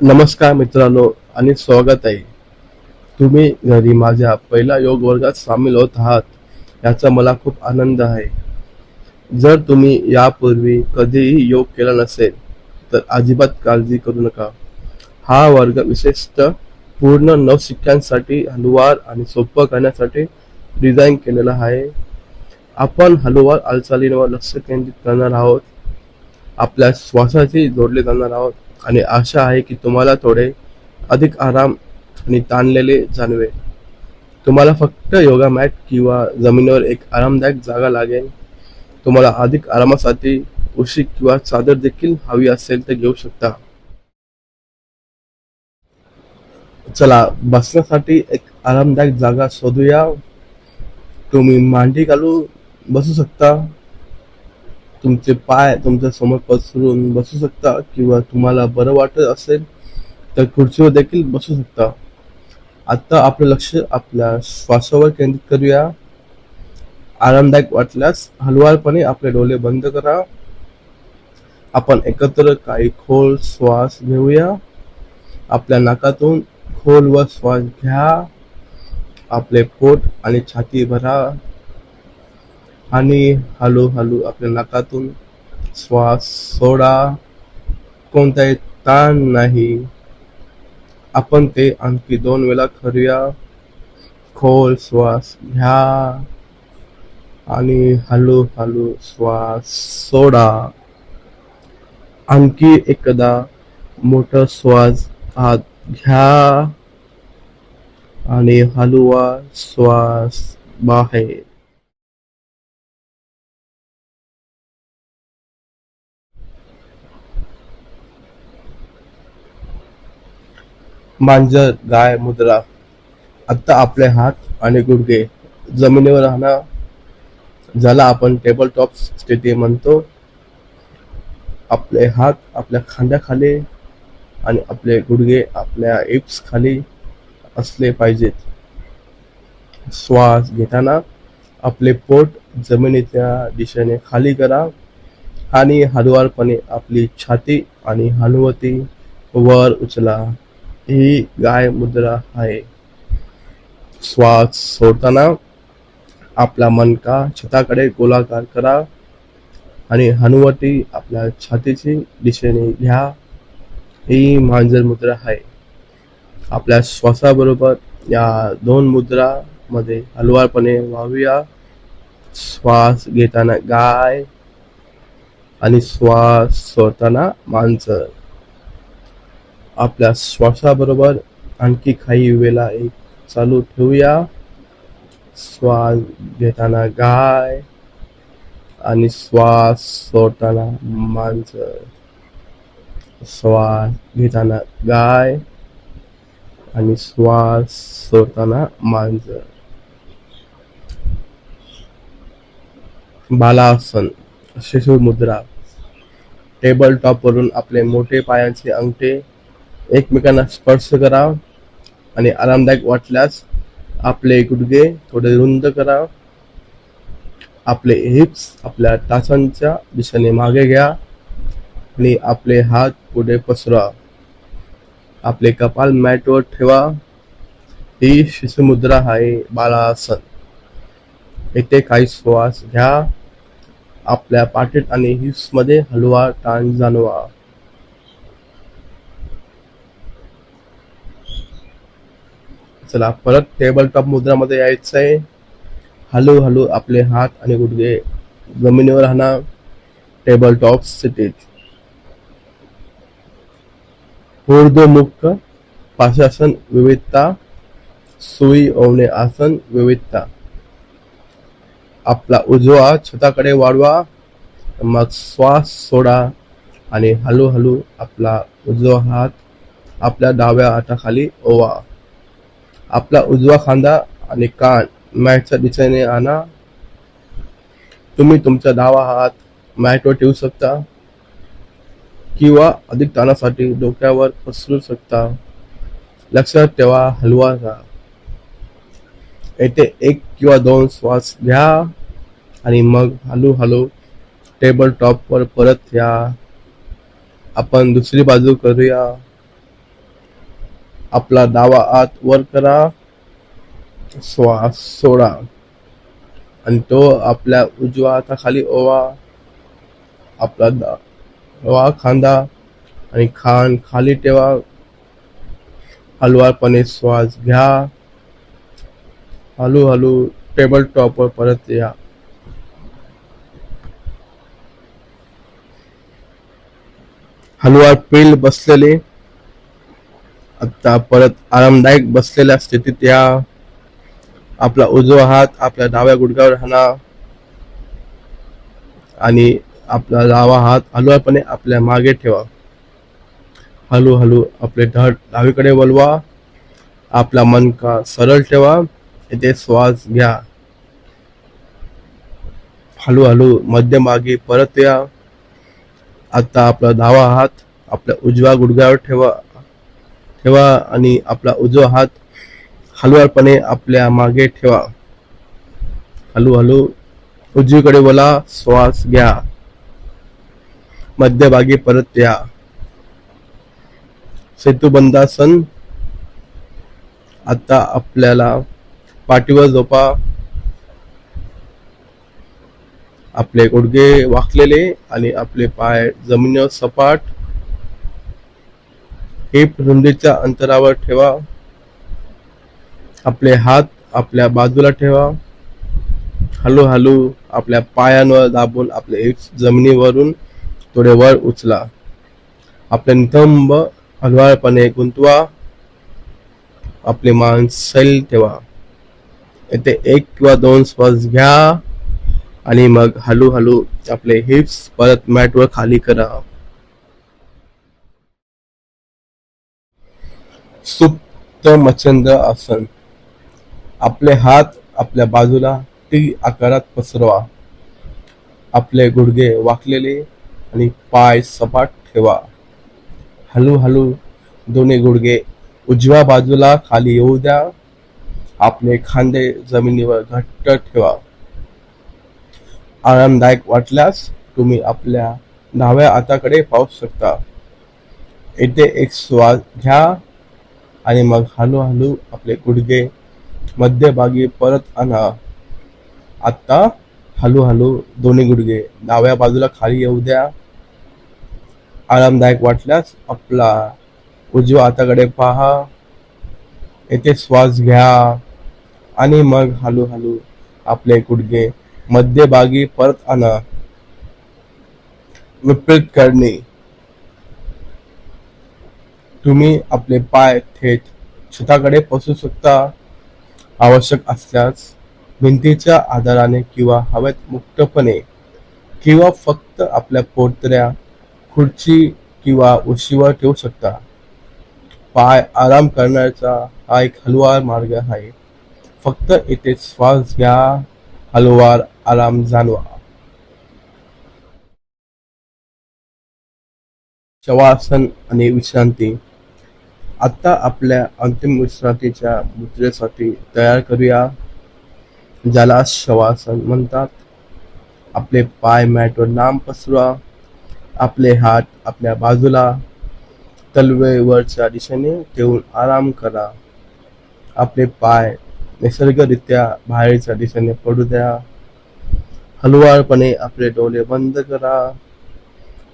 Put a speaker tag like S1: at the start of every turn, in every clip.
S1: नमस्कार मित्रांनो आणि स्वागत आहे. तुम्ही घरी माझ्या पहिल्या योग वर्गात सामील होत आहात याचा मला खूप आनंद आहे. जर तुम्ही यापूर्वी कधीही योग केला नसेल तर अजिबात काळजी करू नका. हा वर्ग विशेषतः पूर्ण नवशिक्यांसाठी हलवार आणि सोपं करण्यासाठी डिझाईन केलेला आहे. आपण हलवार हालचालींवर लक्ष केंद्रित करणार आहोत. आपल्या श्वासाशी जोडले जाणार आहोत. आणि आशा आहे की तुम्हाला थोडे अधिक आराम आणि ताणलेले जाणवे तुम्हाला फक्त योगा मॅट किंवा जमिनीवर एक आरामदायक जागा लागेल. तुम्हाला अधिक आरामासाठी उशी किंवा चादर देखील हवी असेल तर घेऊ शकता. चला बसण्यासाठी एक आरामदायक जागा शोधूया. तुम्ही मांडी घालून बसू शकता. तुमचे पाय तुमच्यासमोर पसरून बसू शकता किंवा तुम्हाला बरं वाटत असेल तर खुर्चीवर देखील बसू शकता. आता आपलं लक्ष आपल्या श्वासावर केंद्रित करूया. आरामदायक वाटल्यास हलवारपणे आपले डोळे बंद करा. आपण एकत्र काही खोल श्वास घेऊया. आपल्या नाकातून खोलवर श्वास घ्या. आपले पोट आणि छाती भरा. आणि हळूहळू आपल्या नाकातून श्वास सोडा. कोणताही ताण नाही. आपण ते आणखी दोन वेळा करूया. खोल श्वास घ्या. आणि हळूहळू श्वास सोडा. आणखी एकदा मोठा श्वास आत घ्या. आणि हलवा श्वास बाहेर. मांजर गाय मुद्रा आता आपले हात आणि गुडघे जमिनीवर राहणार. ज्याला आपण टेबल टॉप स्थिती म्हणतो आपले हात आपल्या खांद्याखाली आणि आपले गुडघे आपल्या इप्स खाली असले पाहिजेत. श्वास घेताना आपले पोट जमिनीच्या दिशेने खाली करा आणि हळुवारपणे आपली छाती आणि हनुवती वर उचला. ही गाय मुद्रा आहे. श्वास सोडताना आपला मनका छताकडे गोलाकार करा आणि हनुवटी आपल्या छातीची दिशेने घ्या. ही मांजर मुद्रा आहे. आपल्या श्वासाबरोबर या दोन मुद्रा मध्ये हलवारपणे व्हावूया श्वास घेताना गाय आणि श्वास सोडताना मांजर. आपल्या श्वासाबरोबर आणखी काही वेळा एक चालू ठेवूया. श्वास घेताना गाय आणि श्वास सोडताना मांजर श्वास घेताना गाय आणि श्वास सोडताना मांजर बालासन शिशु मुद्रा टेबल टॉप वरून आपले मोठे पायांचे अंगठे एकमेकांना स्पर्श करा आणि आरामदायक वाटल्यास आपले गुडघे थोडे रुंद करा आपले हिप्स आपल्या तासांच्या दिशेने मागे घ्या आणि आपले हात पुढे पसरा आपले कपाल मॅटवर ठेवा. ही शिशुमुद्रा आहे बालासन येथे काही श्वास घ्या. आपल्या पाठीत आणि हिप्समध्ये हलवा ताण जाणवा. चला परत टेबल टॉप मुद्रामध्ये यायचं आहे हळूहळू आपले हात आणि गुडघे जमिनीवर राहणार. टेबल टॉप स्थितीत ऊर्ध्वमुख पाशासन विविधता सुई ओवणे आसन विविधता. आपला उजवा छताकडे वाढवा मग श्वास सोडा आणि हळूहळू आपला उजवा हात आपल्या डाव्या हाताखाली ओवा. आपला उजवा खांदा आणि कान मॅटच्या दिशेने आणा. तुम्ही तुमचा डावा हात मॅटवर ठेवू शकता किंवा अधिक ताणासाठी डोक्यावर पसरू शकता. लक्षात ठेवा हलवा राहा येथे एक किंवा दोन श्वास घ्या आणि मग हळूहळू टेबल टॉपवर परत या. आपण दुसरी बाजू करूया. आपला दावा आत वर करा. श्वास सोडा. आणि तो आपल्या उजव्या हाताखाली ओवा. आपला दावा खांदा. आणि खान खाली ठेवा. हलवारपणे श्वास घ्या. हळूहळू टेबल टॉपवर परत या. हलवार पेल बसलेले. आता परत आरामदायक बसलेल्या स्थितीत या. आपला उजवा हात आपल्या डाव्या गुडघ्यावर हाणा आणि आपला डावा हात हळूपणे आपल्या मागे ठेवा. हळूहळू आपले धड डावीकडे वळवा. आपला मनका सरळ ठेवा. इथे श्वास घ्या. हळूहळू मध्यमागे परत या. आता आपला डावा हात आपल्या उजव्या गुडघ्यावर ठेवा. ठेवा आणि आपला उजवा हात हलवारपणे आपल्या मागे ठेवा. हळूहळू उजवीकडे बोला श्वास घ्या. मध्यभागी परत या. सेतुबंधासन आता आपल्याला पाठीवर झोपा. आपले गुडघे वाकलेले आणि आपले पाय जमिनीवर सपाट. हिप रुंदीच्या अंतरावर ठेवा. आपले हात आपल्या बाजूला ठेवा. हळूहळू आपल्या पायांवर दाबून आपले हिप्स जमिनीवरून थोडे वर उचला. आपले नितंब हलवाळपणे गुंतवा. आपले मान सैल ठेवा. येथे एक किंवा दोन श्वास घ्या आणि मग हळूहळू आपले हिप्स परत मॅटवर खाली करा. सुप्त मच्छंद आसन आपले हात आपल्या बाजूला टी आकारात पसरवा. आपले गुडघे वाकलेले आणि पाय सपाट ठेवा. हळूहळू दोन्ही गुडघे उजव्या बाजूला खाली येऊ द्या. आपले खांदे जमिनीवर घट्ट ठेवा. आरामदायक वाटल्यास तुम्ही आपल्या डाव्या हाताकडे पाहू शकता. येथे एक श्वास घ्या. आणि मग हळूहळू आपले गुडघे मध्यभागी परत आणा. आत्ता हळूहळू दोन्ही गुडघे डाव्या बाजूला खाली येऊ द्या. आरामदायक वाटल्यास आपला उजव्या हाताकडे पहा. येथे श्वास घ्या. आणि मग हळूहळू आपले गुडघे मध्यभागी परत आणा. विपरीत करणे. तुम्ही आपले पाय थेट छताकडे पसरू शकता. आवश्यक असल्यास भिंतीच्या आधाराने किंवा हवेत मुक्तपणे किंवा फक्त आपल्या पोटऱ्या खुर्ची किंवा उशीवर ठेवू शकता. पाय आराम करण्याचा हा एक हलवार मार्ग आहे. फक्त येथे श्वास घ्या. हलवार आराम जाणवा. शवासन आणि विश्रांती. आत्ता आपल्या अंतिम विश्रांतीच्या मुद्रेसाठी तयार करूया. ज्याला शवासन म्हणतात. आपले पाय मॅटवर लांब पसरवा. आपले हात आपल्या बाजूला. तलवेवरच्या दिशेने ठेवून आराम करा. आपले पाय निसर्गरित्या बाहेरच्या दिशेने पडू द्या. हलवारपणे आपले डोळे बंद करा.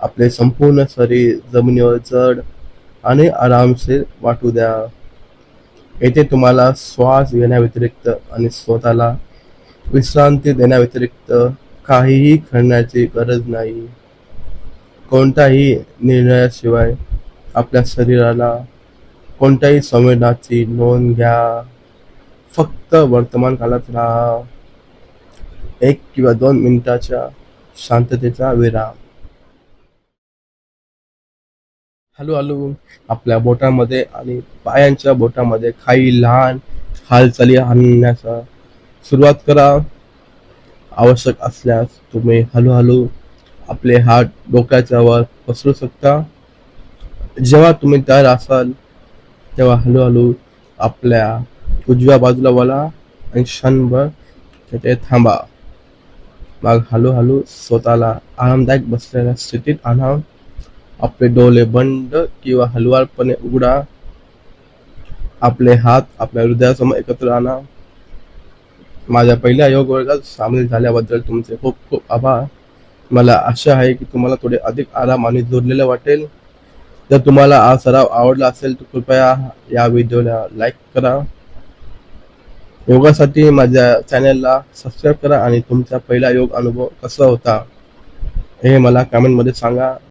S1: आपले संपूर्ण शरीर जमिनीवर जड आणि आरामशीर वाटू द्या. येथे तुम्हाला श्वास घेण्याव्यतिरिक्त आणि स्वतःला विश्रांती देण्याव्यतिरिक्त काहीही करण्याची गरज नाही. कोणत्याही निर्णयाशिवाय आपल्या शरीराला कोणत्याही संवेदनाची नोंद घ्या. फक्त वर्तमान काळात राहा. एक किंवा दोन मिनिटाच्या शांततेचा विराम. हळूहळू आपल्या बोटामध्ये आणि पायांच्या बोटामध्ये काही लहान हालचाली आणण्याचा सुरुवात करा. आवश्यक असल्यास तुम्ही हळूहळू आपले हात डोक्याच्या वर पसरू शकता. जेव्हा तुम्ही तयार असाल तेव्हा हळूहळू आपल्या उजव्या बाजूला वळा आणि क्षणभर तिथे थांबा. मग हळूहळू स्वतःला आरामदायक बसलेल्या स्थितीत आणा आपले डोळे बंद किंवा हलवारपणे उघडा. आपले हात आपल्या हृदयासमोर एकत्र आणा. माझ्या पहिल्या योग वर्गात सामील झाल्याबद्दल तुमचे खूप खूप आभार. मला आशा आहे की तुम्हाला थोडे अधिक आराम आणि जोडलेले वाटेल. जर तुम्हाला हा सराव आवडला असेल तर कृपया या व्हिडिओला लाईक करा. योगासाठी माझ्या चॅनलला सबस्क्राईब करा आणि तुमचा पहिला योग अनुभव कसा होता हे मला कमेंटमध्ये सांगा.